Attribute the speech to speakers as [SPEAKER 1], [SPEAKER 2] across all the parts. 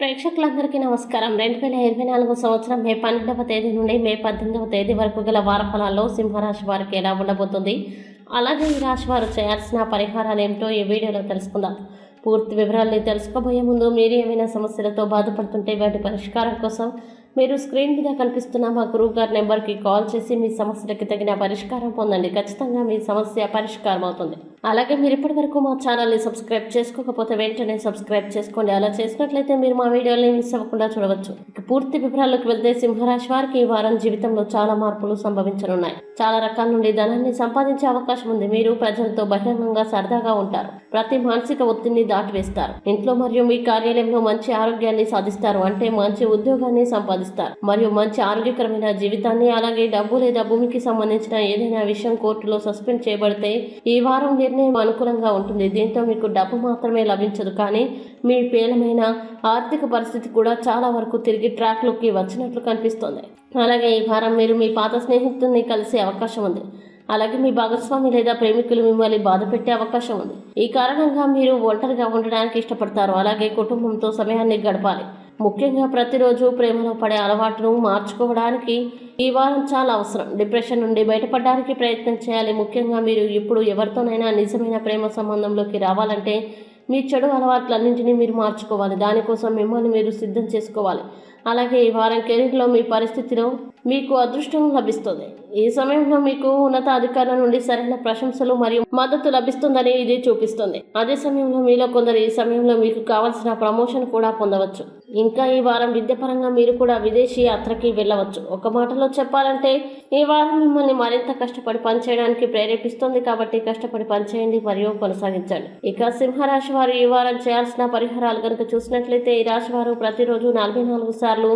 [SPEAKER 1] ప్రేక్షకులందరికీ నమస్కారం. రెండు వేల ఇరవై నాలుగు సంవత్సరం మే పన్నెండవ తేదీ నుండి మే పద్దెనిమిదవ తేదీ వరకు గల వార ఫలాల్లో సింహరాశి వారికి ఎలా ఉండబోతుంది? అలాగే ఈ రాశి వారు చేయాల్సిన పరిహారాలు ఏమిటో ఈ వీడియోలో తెలుసుకుందాం. పూర్తి వివరాల్ని తెలుసుకోబోయే ముందు మీరు ఏమైనా సమస్యలతో బాధపడుతుంటే వాటి పరిష్కారం కోసం మీరు స్క్రీన్ మీద కనిపిస్తున్న మా గురువు గారి నెంబర్కి కాల్ చేసి మీ సమస్యలకి తగిన పరిష్కారం పొందండి. ఖచ్చితంగా మీ సమస్య పరిష్కారం అవుతుంది అలాగే మీరు ఇప్పటి వరకు మా ఛానల్ని సబ్స్క్రైబ్ చేసుకోకపోతే వెంటనే సబ్స్క్రైబ్ చేసుకోండి. అలా చేసినట్లయితే మీరు మా వీడియోని మిస్ అవ్వకుండా చూడవచ్చు. ఇక పూర్తి వివరాల్లోకి వెళ్తే సింహరాశి వారికి ఈ వారం జీవితంలో చాలా మార్పులు సంభవించనున్నాయి. చాలా రకాల నుండి ధనాన్ని సంపాదించే అవకాశం ఉంది. మీరు ప్రజలతో బహిరంగంగా సరదాగా ఉంటారు. ప్రతి మానసిక ఒత్తిడిని దాటివేస్తారు. ఇంట్లో మరియు మీ కార్యాలయంలో మంచి ఆరోగ్యాన్ని సాధిస్తారు. అంటే మంచి ఉద్యోగాన్ని సంపాదిస్తారు. మరియు మంచి ఆరోగ్యకరమైన జీవితాన్ని అలాగే డబ్బు లేదా భూమికి సంబంధించిన ఏదైనా విషయం కోర్టులో సస్పెండ్ చేయబడితే ఈ వారం నిర్ణయం అనుకూలంగా ఉంటుంది. దీంతో మీకు డబ్బు మాత్రమే లభించదు. కానీ మీ పేలమైన ఆర్థిక పరిస్థితి కూడా చాలా వరకు తిరిగి ట్రాక్లోకి వచ్చినట్లు కనిపిస్తోంది. అలాగే ఈ వారం మీరు మీ పాత స్నేహితుల్ని కలిసే అవకాశం ఉంది. అలాగే మీ భాగస్వామి లేదా ప్రేమికులు మిమ్మల్ని బాధ పెట్టే అవకాశం ఉంది. ఈ కారణంగా మీరు ఒంటరిగా ఉండడానికి ఇష్టపడతారు. అలాగే కుటుంబంతో సమయాన్ని గడపాలి. ముఖ్యంగా ప్రతిరోజు ప్రేమలో పడే అలవాటును మార్చుకోవడానికి ఈ వారం చాలా అవసరం. డిప్రెషన్ నుండి బయటపడడానికి ప్రయత్నం చేయాలి. ముఖ్యంగా మీరు ఇప్పుడు ఎవరితోనైనా నిజమైన ప్రేమ సంబంధంలోకి రావాలంటే మీ చెడు అలవాట్లన్నింటినీ మీరు మార్చుకోవాలి. దానికోసం మిమ్మల్ని మీరు సిద్ధం చేసుకోవాలి. అలాగే ఈ వారం కెరీర్లో మీ పరిస్థితిలో మీకు అదృష్టం లభిస్తుంది. ఈ సమయంలో మీకు ఉన్నతాధికారుల నుండి సరైన ప్రశంసలు మరియు మద్దతు లభిస్తుందని ఇది చూపిస్తుంది. అదే సమయంలో మీలో కొందరు ఈ సమయంలో మీకు కావాల్సిన ప్రమోషన్ కూడా పొందవచ్చు. ఇంకా ఈ వారం విద్యాపరంగా మీరు కూడా విదేశీ యాత్రకి వెళ్ళవచ్చు. ఒక మాటలో చెప్పాలంటే ఈ వారం మిమ్మల్ని మరింత కష్టపడి పనిచేయడానికి ప్రేరేపిస్తుంది కాబట్టి కష్టపడి పనిచేయండి మరియు కొనసాగించండి. ఇక సింహరాశి వారు ఈ వారం చేయాల్సిన పరిహారాలు కనుక చూసినట్లయితే ఈ రాశి వారు ప్రతిరోజు నలభై నాలుగు సార్లు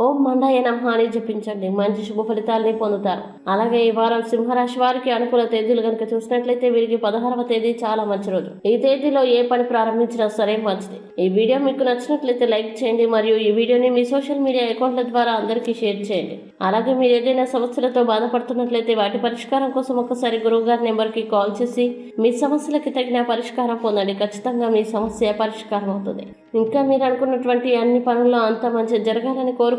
[SPEAKER 1] ఓం మండాయ నమః అని జపించండి. మంచి శుభ ఫలితాలని పొందుతారు. అలాగే ఈ వారం సింహరాశి వారికి అనుకూల తేదీలు కనుక చూసినట్లయితే వీరికి పదహారవ తేదీ చాలా మంచి రోజు. ఈ తేదీలో ఏ పని ప్రారంభించినా సరే మంచిది. ఈ వీడియో మీకు నచ్చినట్లయితే లైక్ చేయండి మరియు ఈ వీడియోని మీ సోషల్ మీడియా అకౌంట్ల ద్వారా అందరికీ షేర్ చేయండి. అలాగే మీరు ఏదైనా సమస్యలతో బాధపడుతున్నట్లయితే వాటి పరిష్కారం కోసం ఒకసారి గురువు గారి నెంబర్కి కాల్ చేసి మీ సమస్యలకి తగిన పరిష్కారం పొందండి. ఖచ్చితంగా మీ సమస్య పరిష్కారం అవుతుంది. ఇంకా మీరు అనుకున్నటువంటి అన్ని పనుల్లో అంత మంచి జరగాలని